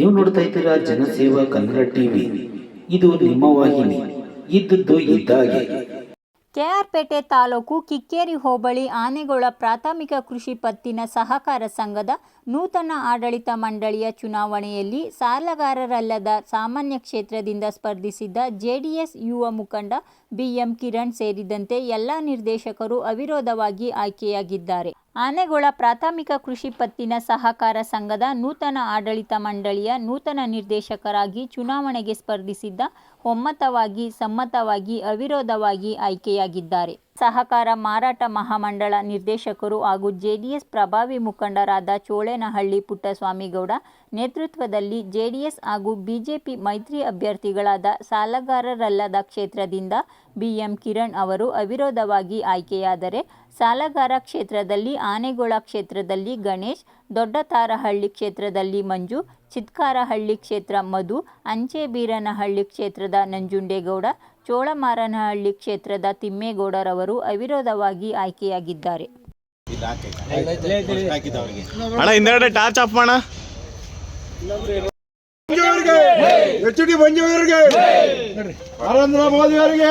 ನೀವು ನೋಡ್ತಾ ಇದ್ದೀರಾ ಜನಸೇವಾ ಕನ್ನಡ ಟಿವಿ. ಇದು ನಿಮ್ಮ ವಾಹಿನಿ. ಇದ್ದದ್ದು ಇದ್ದಾಗೆ. ಕೆಆರ್ಪೇಟೆ ತಾಲೂಕು ಕಿಕ್ಕೇರಿ ಹೋಬಳಿ ಆನೆಗೊಳ ಪ್ರಾಥಮಿಕ ಕೃಷಿ ಪತ್ತಿನ ಸಹಕಾರ ಸಂಘದ ನೂತನ ಆಡಳಿತ ಮಂಡಳಿಯ ಚುನಾವಣೆಯಲ್ಲಿ ಸಾಲಗಾರರಲ್ಲದ ಸಾಮಾನ್ಯ ಕ್ಷೇತ್ರದಿಂದ ಸ್ಪರ್ಧಿಸಿದ್ದ ಜೆಡಿಎಸ್ ಯುವ ಮುಖಂಡ ಬಿಎಂ ಕಿರಣ್ ಸೇರಿದಂತೆ ಎಲ್ಲ ನಿರ್ದೇಶಕರು ಅವಿರೋಧವಾಗಿ ಆಯ್ಕೆಯಾಗಿದ್ದಾರೆ. ಆನೆಗೊಳ ಪ್ರಾಥಮಿಕ ಕೃಷಿ ಪತ್ತಿನ ಸಹಕಾರ ಸಂಘದ ನೂತನ ಆಡಳಿತ ಮಂಡಳಿಯ ನೂತನ ನಿರ್ದೇಶಕರಾಗಿ ಚುನಾವಣೆಗೆ ಸ್ಪರ್ಧಿಸಿದ್ದ ಒಮ್ಮತವಾಗಿ ಸಮ್ಮತವಾಗಿ ಅವಿರೋಧವಾಗಿ ಆಯ್ಕೆಯಾಗಿದ್ದಾರೆ. ಸಹಕಾರ ಮಾರಾಟ ಮಹಾಮಂಡಳ ನಿರ್ದೇಶಕರು ಹಾಗೂ ಜೆಡಿಎಸ್ ಪ್ರಭಾವಿ ಮುಖಂಡರಾದ ಚೋಳೇನಹಳ್ಳಿ ಪುಟ್ಟಸ್ವಾಮಿಗೌಡ ನೇತೃತ್ವದಲ್ಲಿ ಜೆಡಿಎಸ್ ಹಾಗೂ ಬಿಜೆಪಿ ಮೈತ್ರಿ ಅಭ್ಯರ್ಥಿಗಳಾದ ಸಾಲಗಾರರಲ್ಲದ ಕ್ಷೇತ್ರದಿಂದ ಬಿಎಂ ಕಿರಣ್ ಅವರು ಅವಿರೋಧವಾಗಿ ಆಯ್ಕೆಯಾದರೆ ಸಾಲಗಾರ ಕ್ಷೇತ್ರದಲ್ಲಿ ಆನೆಗೊಳ ಕ್ಷೇತ್ರದಲ್ಲಿ ಗಣೇಶ್, ದೊಡ್ಡತಾರಹಳ್ಳಿ ಕ್ಷೇತ್ರದಲ್ಲಿ ಮಂಜು, ಚಿತ್ಕಾರಹಳ್ಳಿ ಕ್ಷೇತ್ರ ಮಧು, ಅಂಚೆಬೀರನಹಳ್ಳಿ ಕ್ಷೇತ್ರದ ನಂಜುಂಡೇಗೌಡ ಚೋಳಮಾರನಹಳ್ಳಿ ಕ್ಷೇತ್ರದ ತಿಮ್ಮೇಗೌಡರವರು ಅವಿರೋಧವಾಗಿ ಆಯ್ಕೆಯಾಗಿದ್ದಾರೆ. ಅಣ್ಣ ಹಿಂದೆಗಡೆ ಟಾರ್ಚ್ ಆಫ್ ಮಾಡ ಎಚ್ ಡಿ ನರೇಂದ್ರ ಮೋದಿ ಅವರಿಗೆ!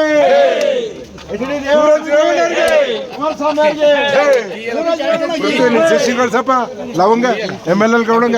ಲವಂಗ ಎಂ ಎಲ್ ಎಲ್ ಗೌಡಂಗ.